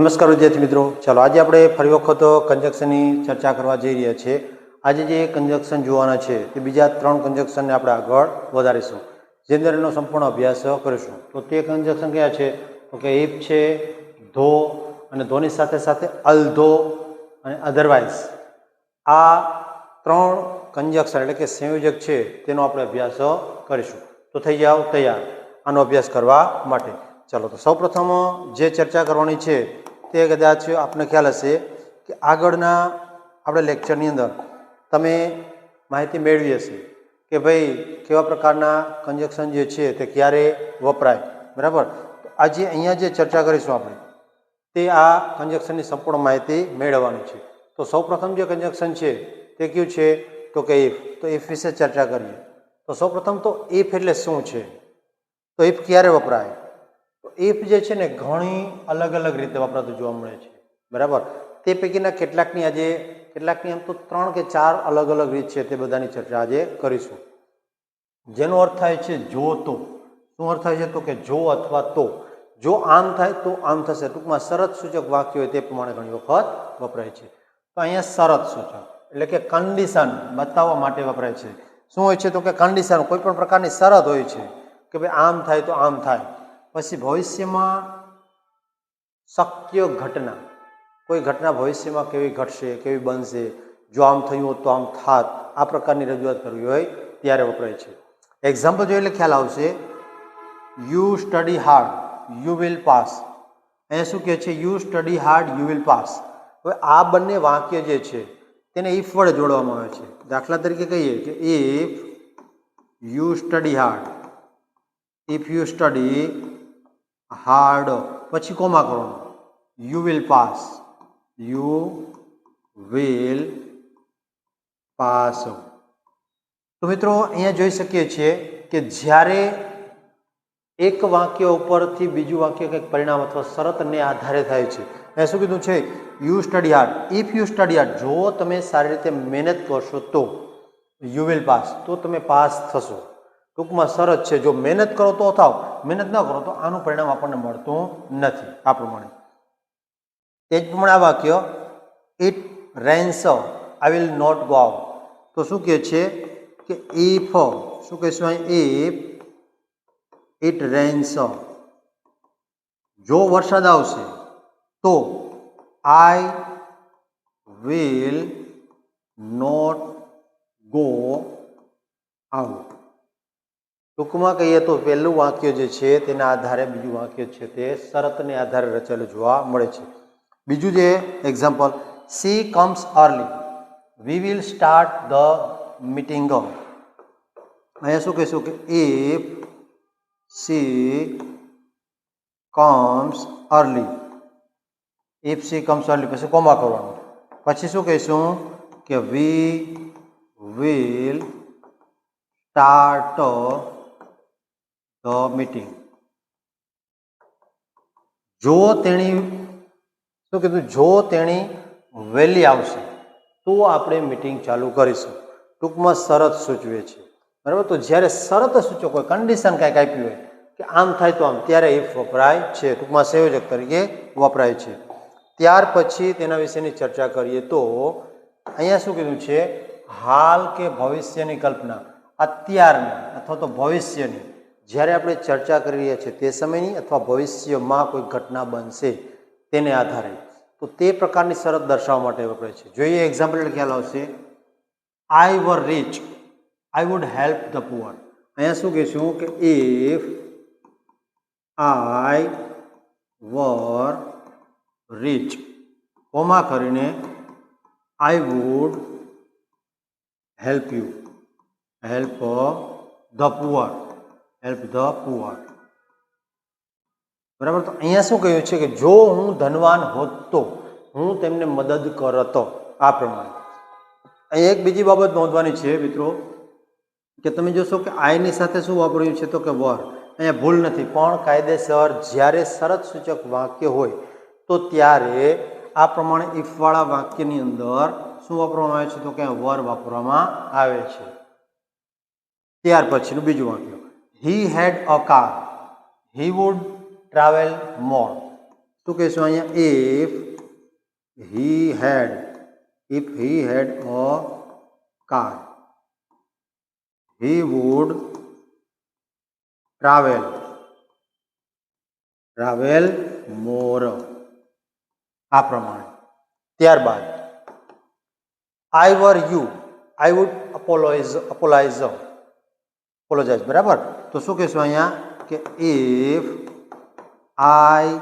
નમસ્કાર વિદ્યાર્થી મિત્રો. ચાલો, આજે આપણે ફરી વખત કંજક્શનની ચર્ચા કરવા જઈ રહ્યા છીએ. આજે જે કંજક્શન જોવાના છે, તે બીજા ત્રણ કંજક્શનને આપણે આગળ વધારીશું. જે અંદર એનો સંપૂર્ણ અભ્યાસ કરીશું. તો તે કંજક્શન કયા છે? તો કે ઇફ છે, ધો, અને ધોની સાથે સાથે અલધો અને અધરવાઇઝ આ ત્રણ કંજક્શન એટલે કે સંયોજક છે, તેનો આપણે અભ્યાસ કરીશું. તો થઈ જાઓ તૈયાર. આનો અભ્યાસ કરવા માટે. ચાલો, તો સૌપ્રથમ જે ચર્ચા કરવાની છે તે કદાચ આપને ખ્યાલ હશે કે આગળના આપણે લેક્ચરની અંદર તમે માહિતી મેળવી હશે કે ભાઈ કેવા પ્રકારના કંજક્શન જે છે તે ક્યારે વપરાય, બરાબર? આજે અહીંયા જે ચર્ચા કરીશું આપણે, તે આ કંજક્શનની સંપૂર્ણ માહિતી મેળવવાની છે. તો સૌપ્રથમ જે કંજક્શન છે તે કયું છે? તો કે ઇફ તો ઇફ વિશે ચર્ચા કરીએ. તો સૌપ્રથમ તો ઇફ એટલે શું છે? તો ઇફ ક્યારે વપરાય? ઇફ જે છે ને ઘણી અલગ અલગ રીતે વપરાતું જોવા મળે છે. બરાબર? તે પૈકીના કેટલાકની આજે, કેટલાકની આમ તો ત્રણ કે ચાર અલગ અલગ રીત છે તે બધાની ચર્ચા આજે કરીશું. જેનો અર્થ થાય છે જો તો. શું અર્થ થાય છે તો કે જો અથવા તો. જો આમ થાય તો આમ થશે. ટૂંકમાં શરત સૂચક વાક્ય હોય તે પ્રમાણે ઘણી વખત વપરાય છે. તો અહીંયા શરત સૂચક, એટલે કે કન્ડિશન બતાવવા માટે વપરાય છે. શું હોય છે તો કે કન્ડિશન કોઈ પણ પ્રકારની શરત હોય છે કે ભાઈ આમ થાય તો આમ થાય. પછી ભવિષ્યમાં શક્ય ઘટના, કોઈ ઘટના ભવિષ્યમાં કેવી ઘટશે, કેવી બનશે, જો આમ થયું તો આમ થાત, આ પ્રકારની રજૂઆત કરવી હોય ત્યારે વપરાય છે. એક્ઝામ્પલ જોઈએ એટલે ખ્યાલ આવશે you study hard you will pass અહીંયા શું કહે છે? You study hard you will pass હવે આ બંને વાક્ય જે છે, તેને ઇફ વડે જોડવામાં આવે છે. દાખલા તરીકે કહીએ કે if you study hard if you study hard. પછી કોમા કરવાનું? You will pass you will pass તો મિત્રો, અહીંયા જોઈ શકીએ છીએ કે જ્યારે એક વાક્ય ઉપરથી બીજું વાક્ય કંઈક પરિણામ અથવા શરતને આધારે થાય છે. એ શું કીધું છે? You study hard if you study hard જો તમે સારી રીતે મહેનત કરશો તો યુ વિલ પાસ તો તમે પાસ થશો. ટૂંકમાં શરત છે. જો મહેનત કરો તો થાવ. મહેનત ન કરો તો આનું પરિણામ આપણને મળતું નથી. આ પ્રમાણે. તે જ પ્રમાણે આ વાક્ય it rains I will not go out તો શું કહે છે? કે ઇફ શું કહીશું અહીં ઇફ ઇટ રેન્સ જો વરસાદ આવશે, તો I will not go out ટૂંકમાં કહીએ તો પહેલું વાક્ય જે છે તેના આધારે બીજું વાક્ય છે તે શરતને આધારે રચેલું જોવા મળે છે. બીજું જે example she comes early we will start the meeting અહીંયા શું કહીશું કે if she comes early if she comes early પછી કોમા કરવાનું? પછી શું કહીશું કે વી વિલ સ્ટાર્ટ મીટિંગ જો તેણી, શું કીધું? જો તેણી વહેલી આવશે. તો આપણે મિટિંગ ચાલુ કરીશું. ટૂંકમાં શરત સૂચવે છે. બરાબર? તો જ્યારે શરત સૂચક હોય કન્ડિશન કાંઈક આપ્યું હોય, કે આમ થાય તો આમ, ત્યારે ઇફ વપરાય છે. ટૂંકમાં સંયોજક તરીકે વપરાય છે. ત્યાર પછી તેના વિશેની ચર્ચા કરીએ તો અહીંયા શું કીધું છે? હાલ કે ભવિષ્યની કલ્પના. અત્યારની, અથવા તો ભવિષ્યની. જ્યારે આપણે ચર્ચા કરી રહ્યા છીએ તે સમયની અથવા ભવિષ્યમાં કોઈ ઘટના બનશે તેને આધારે, તો તે પ્રકારની શરત દર્શાવવા માટે વપરાય છે. જોઈએ એક્ઝામ્પલ એટલે ખ્યાલ આવશે. I were rich I would help the poor અહીંયા શું કહીશું કે if I were rich comma કરીને I would help you help the poor help the poor બરાબર? તો અહીંયા શું કહ્યું છે કે જો હું ધનવાન હોત તો હું તેમને મદદ કરતો. આ પ્રમાણે. અહીંયા એક બીજી બાબત નોંધવાની છે મિત્રો, કે તમે જોશો કે આઈની સાથે શું વાપર્યું છે તો કે વર. અહીંયા ભૂલ નથી, પણ કાયદેસર જ્યારે શરત સૂચક વાક્ય હોય, તો ત્યારે આ પ્રમાણે ઇફવાળા વાક્યની અંદર શું વાપરવામાં આવે છે તો કે વર વાપરવામાં આવે છે. ત્યાર પછીનું બીજું વાક્ય. he had a car he would travel more શું કહીશું અહીંયા if he had if he had a car he would travel travel more આ પ્રમાણે ત્યારબાદ આઈ વર યુ આઈ વુડ અપોલોઇઝ અપોલાઇઝ અપોલોજાઇઝ બરાબર તો શું કહેશું અહીંયા? કે if I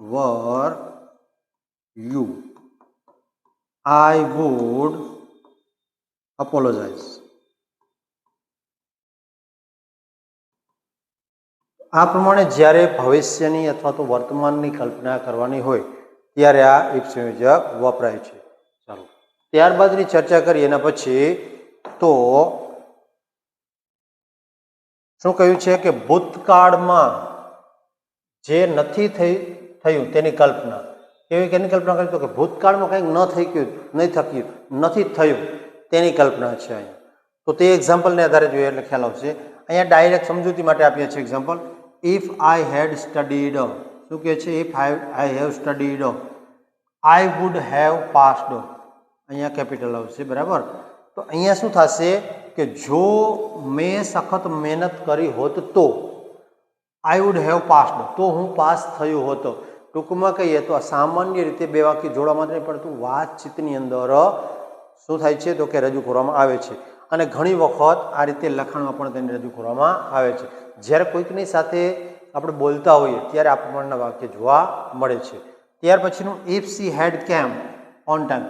were you I would apologise આ પ્રમાણે જ્યારે ભવિષ્યની અથવા તો વર્તમાનની કલ્પના કરવાની હોય, ત્યારે આ એક સંયોજક વપરાય છે. ચાલો. ત્યારબાદની ચર્ચા કરીએ એના પછી તો શું કહ્યું છે કે ભૂતકાળમાં જે નથી થઈ, થયું તેની કલ્પના. કેવી, કેની કલ્પના કરી તો કે ભૂતકાળમાં કંઈક ન થઈ ગયું, નહીં થક્યું, નથી થયું તેની કલ્પના છે અહીંયા. તો તે એક્ઝામ્પલને આધારે જોઈએ એટલે ખ્યાલ આવશે. અહીંયા ડાયરેક્ટ સમજૂતી માટે આપીએ છીએ example if I had studied શું કહે છે? If I I have studied I would have passed અહીંયા કેપિટલ આવશે, બરાબર? તો અહીંયા શું થશે? કે જો મેં સખત મહેનત કરી હોત તો આઈ વુડ હેવ પાસ્ડ તો હું પાસ થયો હોત. ટૂંકમાં કહીએ તો સામાન્ય રીતે બે વાક્ય જોડવામાં નહીં પડતું વાતચીતની અંદર શું થાય છે તો કે રજૂ કરવામાં આવે છે. અને ઘણી વખત આ રીતે લખાણમાં પણ તેને રજૂ કરવામાં આવે છે. જ્યારે કોઈકની સાથે આપણે બોલતા હોઈએ, ત્યારે આ પ્રમાણના વાક્ય જોવા મળે છે. ત્યાર પછીનું ઇફ સી હેડ કેમ ઓન ટાઈમ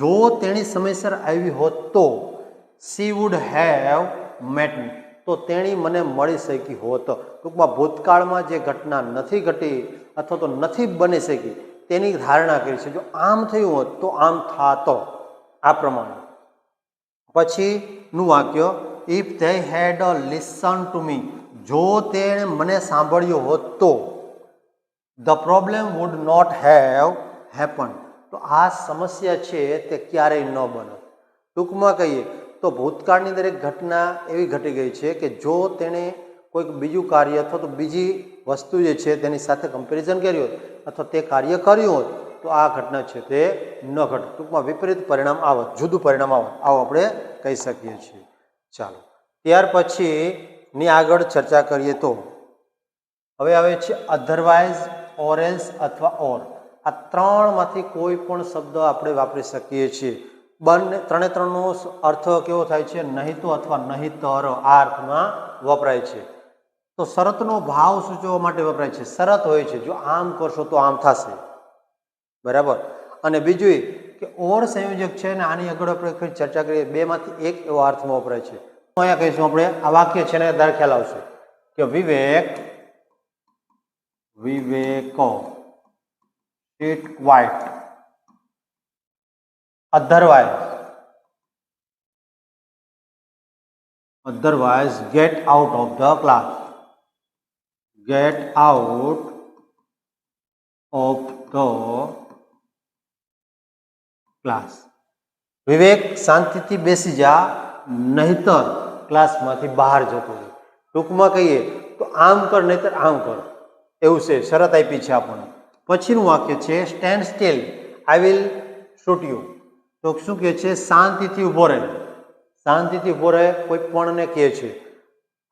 જો તેણી સમયસર આવી હોત તો she would have met me તો તેણી મને મળી શકી હોત. ટૂંકમાં ભૂતકાળમાં જે ઘટના નથી ઘટી અથવા તો નથી બની શકી, તેની ધારણા કરી છે. જો આમ થયું હોત, તો આમ થાતો. આ પ્રમાણે. પછીનું વાક્ય if they had a listen to me જો તેણે મને સાંભળ્યો હોત, તો the problem would not have happen તો આ સમસ્યા છે તે ક્યારેય ન બને. ટૂંકમાં કહીએ તો ભૂતકાળની દરેક ઘટના એવી ઘટી ગઈ છે કે જો તેણે કોઈક બીજું કાર્ય અથવા તો બીજી વસ્તુ જે છે તેની સાથે કમ્પેરિઝન કર્યું હોત અથવા તે કાર્ય કર્યું હોત, તો આ ઘટના છે તે ન ઘટે. ટૂંકમાં વિપરીત પરિણામ આવત, જુદું પરિણામ આવત. આવું આપણે કહી શકીએ છીએ. ચાલો. ત્યાર પછીની આગળ ચર્ચા કરીએ તો. હવે આવે છે અધરવાઇઝ ઓરેન્સ અથવા ઓર આ ત્રણમાંથી કોઈ પણ શબ્દ આપણે વાપરી શકીએ છીએ. બંને, ત્રણે ત્રણનો અર્થ કેવો થાય છે? નહીં તો અથવા નહીતર આ અર્થમાં વપરાય છે. તો શરતનો ભાવ સૂચવવા માટે વપરાય છે. શરત હોય છે. જો આમ કરશો તો આમ થશે. બરાબર? અને બીજું કે ઓર સંયોજક છે ને આની આગળ આપણે ચર્ચા કરીએ. બેમાંથી એક એવો અર્થમાં વપરાય છે. અહીંયા કહીશું આપણે, આ વાક્ય છે ને દર ખ્યાલ આવશે. કે Vivek Vivek it quiet otherwise otherwise, get out of the class. Get out of the class Vivek, શાંતિથી બેસી જા, નહીતર ક્લાસમાંથી બહાર જતો રહે. ટૂંકમાં કહીએ તો આમ કર, નહીતર આમ કર. એવું છે, શરત આપી છે આપણને. પછીનું વાક્ય છે stand still I will shoot you તો શું કહે છે? શાંતિથી ઊભો રહે. શાંતિથી ઊભો રહે, કોઈ પણને કહે છે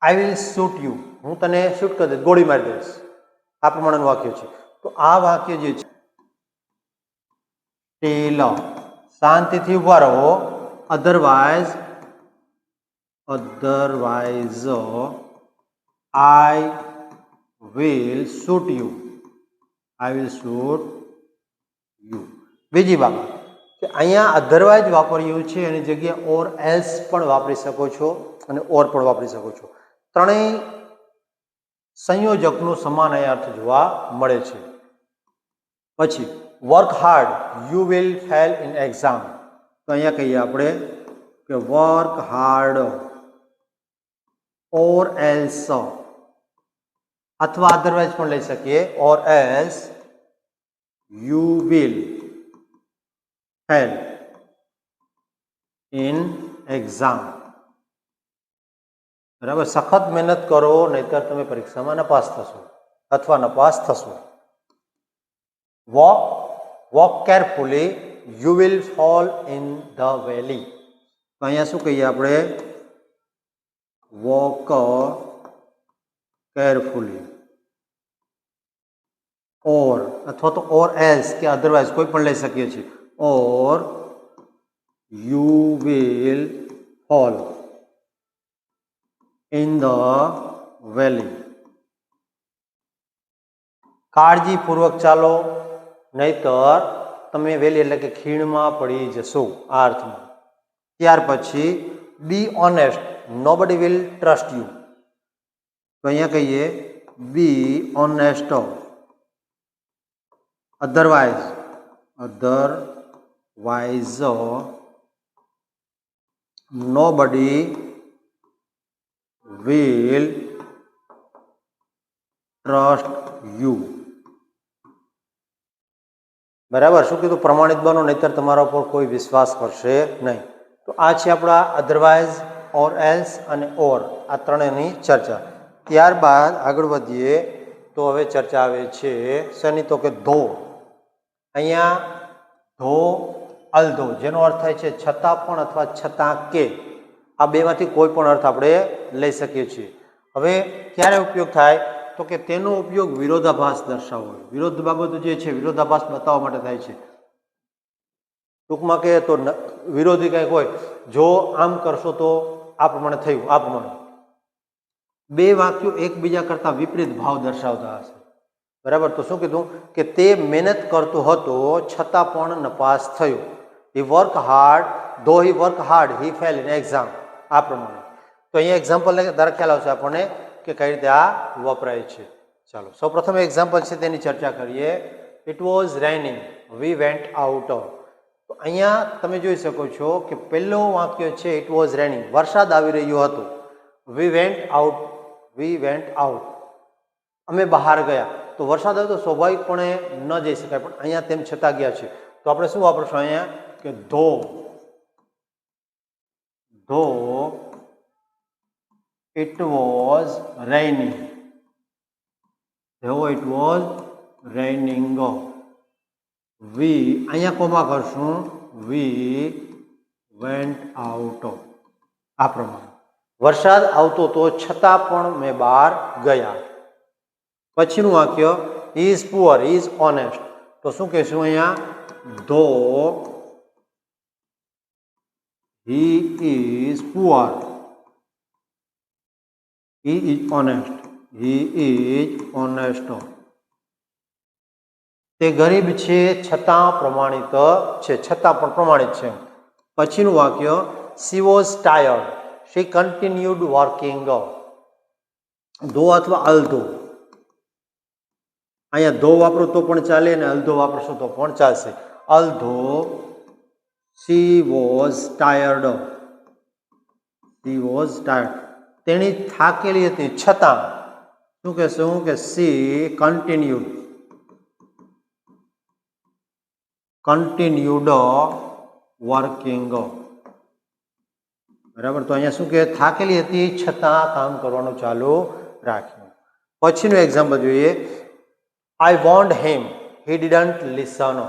આઈ વિલ શૂટ યુ હું તને શૂટ કરી દઈશ, ગોળી મારી દઈશ. આ પ્રમાણેનું વાક્ય છે. તો આ વાક્ય જે છે ટેલ શાંતિથી ઊભા રહો. Otherwise otherwise I will shoot you I will shoot you બીજી બાબત. કે અહીંયા અધરવાઇઝ વાપર્યું છે એની જગ્યાએ ઓર એલ્સ પણ વાપરી શકો છો અને ઓર પણ વાપરી શકો છો. ત્રણેય સંયોજકનો સમાન અહીંયા અર્થ જોવા મળે છે. પછી work hard you will fail in exam તો અહીંયા કહીએ આપણે કે વર્ક હાર્ડ ઓર એલ્સ અથવા અધરવાઇઝ પણ લઈ શકીએ or else you will fail in exam બરાબર સખત મહેનત કરો, નહીતર તમે પરીક્ષામાં નપાસ થશો અથવા નપાસ થશો. Walk walk carefully you will fall in the valley તો અહીંયા શું કહીએ આપણે? વોક કેરફુલી ઓર અથવા તો ઓર એલ્સ કે અધરવાઇઝ કોઈ પણ લઈ શકીએ છીએ. Or you will fall in the valley કાળજીપૂર્વક ચાલો, નહીતર તમે વેલી એટલે કે ખીણમાં પડી જશો આ અર્થમાં. ત્યાર પછી બી ઓનેસ્ટ નો બડી વિલ ટ્રસ્ટ યુ તો અહીંયા કહીએ be honest otherwise otherwise nobody will trust you. બરાબર? શું કીધું? પ્રમાણિત બનો, નહીતર તમારા ઉપર કોઈ વિશ્વાસ કરશે નહીં. તો આ છે આપણા અધરવાઇઝ, ઓર એલ્સ અને ઓર. આ ત્રણેયની ચર્ચા. ત્યારબાદ આગળ વધીએ તો હવે ચર્ચા આવે છે શેની? તો કે ધો. અહીંયા ધો અલધો જેનો અર્થ થાય છે છતાં પણ અથવા છતાં કે. આ બેમાંથી કોઈ પણ અર્થ આપણે લઈ શકીએ છીએ. હવે ક્યારે ઉપયોગ થાય? તો કે તેનો ઉપયોગ વિરોધાભાસ દર્શાવવો વિરોધ બાબતો જે છે, વિરોધાભાસ બતાવવા માટે થાય છે. ટૂંકમાં કહે તો વિરોધી કંઈક હોય. જો આમ કરશો તો આ પ્રમાણે થયું, આ પ્રમાણે. બે વાક્યો એકબીજા કરતાં વિપરીત ભાવ દર્શાવતા હશે. બરાબર? તો શું કીધું? કે તે મહેનત કરતો હતો, છતાં પણ નપાસ થયો. He work hard though he work hard he fail in exam આ પ્રમાણે. તો અહીંયા એક્ઝામ્પલ તારા ખ્યાલ આવશે આપણને કે કઈ રીતે આ વપરાય છે. ચાલો, સૌપ્રથમ એક્ઝામ્પલ છે તેની ચર્ચા કરીએ. It was raining we went out તો અહીંયા તમે જોઈ શકો છો કે પહેલો વાક્ય છે ઇટ વોઝ રેનિંગ વરસાદ આવી રહ્યો હતો. We went out we went out અમે બહાર ગયા. તો વરસાદ આવ્યો તો સ્વાભાવિકપણે ન જઈ શકાય, પણ અહીંયા તેમ છતાં ગયા છે. તો આપણે શું વાપરશું અહીંયા? કે ધો. ધો it was raining. though it was raining. We અહીંયા કોમા કરશું? We went out. આ પ્રમાણે. વરસાદ આવતો તો છતાં પણ મેં બહાર ગયા. પછીનું વાક્ય ઇઝ પુઅર ઇઝ ઓનેસ્ટ તો શું કહેશું અહીંયા? Though he is poor. he is honest. He is honest. તે ગરીબ છે છતાં પ્રમાણિત છે. છતાં પણ પ્રમાણિત છે. પછીનું વાક્ય she was tired she continued working though અથવા અલધો. અહીંયા ધો વાપરો તો પણ ચાલે અને અલધો વાપરશો તો પણ ચાલશે. Although she was tired she was tired તેણી થાકેલી હતી. છતાં, શું કહેશું? કે સી કન્ટિન્યુડ કન્ટિન્યુડ વર્કિંગ બરાબર? તો અહીંયા શું કે થાકેલી હતી, છતાં કામ કરવાનું ચાલુ રાખ્યું. પછીનું એક્ઝામ્પલ જોઈએ. I want him he didn't listen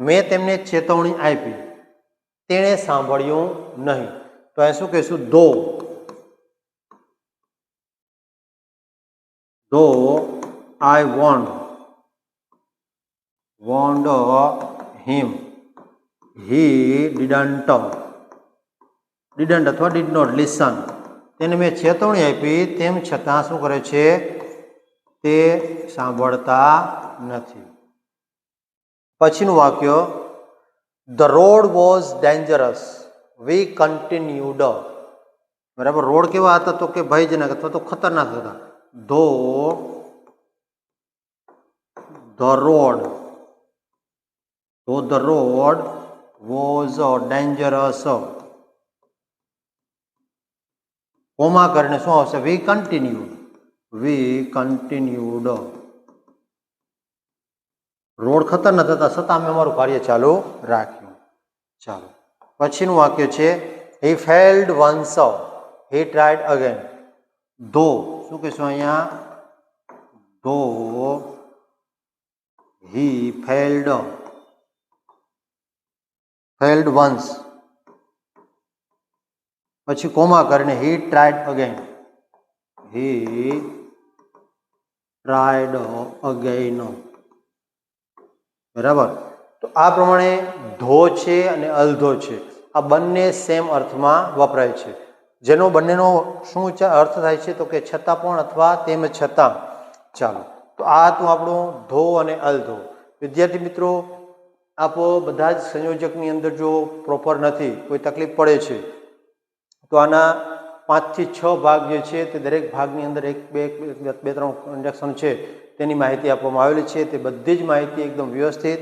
મેં તેમને ચેતવણી આપી. તેણે સાંભળ્યું નહીં. તો અહીં શું કહીશું? દો. દો I want. Warned him he didn't didn't અથવા ડીડ નોટ લિસન તેને મેં ચેતવણી આપી, તેમ છતાં શું કરે છે? તે સાંભળતા નથી. પછીનું વાક્ય the road was dangerous we continued બરાબર રોડ કેવા હતા તો કે ભયજનક અથવા તો ખતરનાક હતા though the road though the road was uh, dangerous. Comma કરીને શું આવશે we continued we continued road ખતર ન થતા છતાં અમે અમારું કાર્ય ચાલુ રાખ્યું. ચાલો. પછીનું વાક્ય છે he failed once he tried again ધો. શું કહેશું અહીંયા? ધો. હી ફેલ્ડ ફેલ્ડ વન્સ પછી કોમા કરીને he tried again he tried again બરાબર? તો આ પ્રમાણે ધો છે અને અલધો છે. આ બંને સેમ અર્થમાં વપરાય છે. જેનો બંનેનો શું અર્થ થાય છે તો કે છતાં પણ અથવા તેમ છતાં. ચાલો, તો આ હતું આપણું ધો અને અલધો વિદ્યાર્થી મિત્રો, આપ બધા જ સંયોજકની અંદર જો પ્રોપર નથી, કોઈ તકલીફ પડે છે, તો આના પાંચથી છ ભાગ જે છે તે દરેક ભાગની અંદર એક, બે બે ત્રણ ઇન્ડક્શન છે તેની માહિતી આપવામાં આવેલી છે. તે બધી જ માહિતી એકદમ વ્યવસ્થિત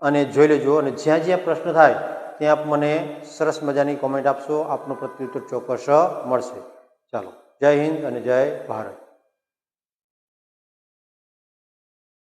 અને જોઈ લેજો. અને જ્યાં જ્યાં પ્રશ્ન થાય ત્યાં આપ મને સરસ મજાની કોમેન્ટ આપશો. આપનો પ્રત્યુત્તર ચોક્કસ મળશે. ચાલો. જય હિન્દ અને જય ભારત.